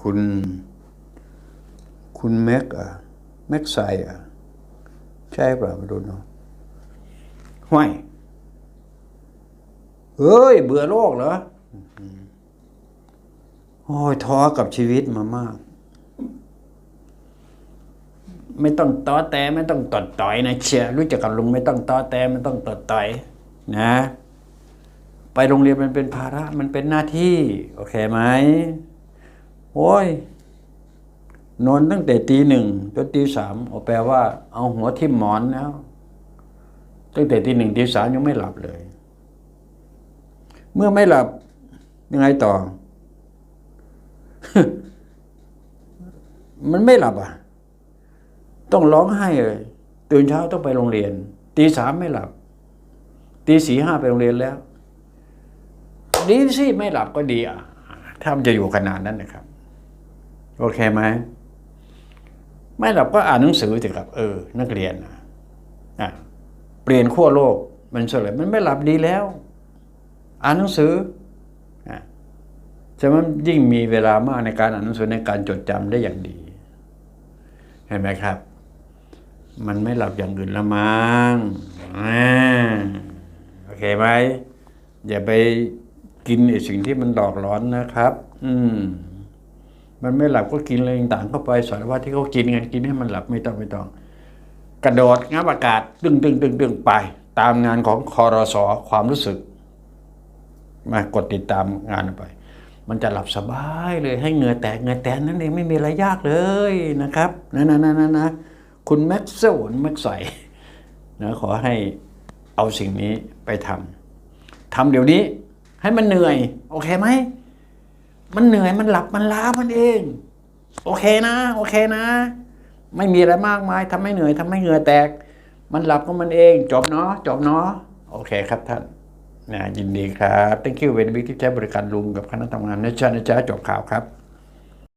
คุณ คุณแม็กอะแม็กไซอะใช่เปล่าไม่รู้เนาะห้วยเฮ้ย เบื่อโลกเหรอโอ้ยท้อกับชีวิตมามาก ไม่ต้องต้อแต่ไม่ต้องตดต่อยนะเชียร์รู้จักกับลุงไม่ต้องต้อแต่ไม่ต้องตดต่อยนะ ไปโรงเรียนมันเป็นภาระมันเป็นหน้าที่ โอเคไหม โอ้ย นอนตั้งแต่ตีหนึ่งจนตีสามแปลว่า เอาหัวทิ่มหมอนแล้ว ตั้งแต่ตีหนึ่งตีสามยังไม่หลับเลย เมื่อไม่หลับยังไงต่อ มันไม่หลับอะ ต้องร้องไห้เลย ตื่นเช้าต้องไปโรงเรียน ตีสามไม่หลับ ตีสี่ห้าไปโรงเรียนแล้ว ดีสิไม่หลับก็ดีอะถ้ามันจะอยู่ขนาดนั้นนะครับ โอเคไหมไม่หลับก็อ่านหนังสือสิครับ เออ นักเรียนนะอะเปลี่ยนขั้วโลกมันเฉลยมันไม่หลับดีแล้ว อ่านหนังสืออะจะมันยิ่งมีเวลามากในการอ่านหนังสือในการจดจำได้อย่างดี เห็นไหมครับ มันไม่หลับอย่างอื่นละมั้งอ่าโอเคไหมอย่าไปกินไอ้สิ่งที่มันหลอกหลอนนะครับ อืม มันไม่หลับก็กินอะไรต่างๆเข้าไปสารวัตรที่เขากินกันกินให้มันหลับไม่ต้องไม่ต้อง กระโดดงับอากาศตึงตึงตึงตึงไปตามงานของคอรสอความรู้สึก มากดติดตามงานไป มันจะหลับสบายเลยให้เหงื่อแตกเหงื่อแตกนั่นเองไม่มีอะไรยากเลยนะครับนะนะนะนะนะคุณแม็กซ์เซลแม็กซ์ใสนะขอให้เอาสิ่งนี้ไปทำทำเดี๋ยวนี้ให้มันเหนื่อย โอเคไหม มันเหนื่อยมันหลับมันล้ามันเอง โอเคนะ โอเคนะ ไม่มีอะไรมากมายทำให้เหนื่อยทำให้เหงื่อแตก มันหลับก็มันเอง จบเนาะจบเนาะโอเคครับท่านนะยินดีครับ thank you very much ที่ใช้บริการลุงกับคณะทำงานนะจ๊ะนะจ๊ะจบข่าวครับ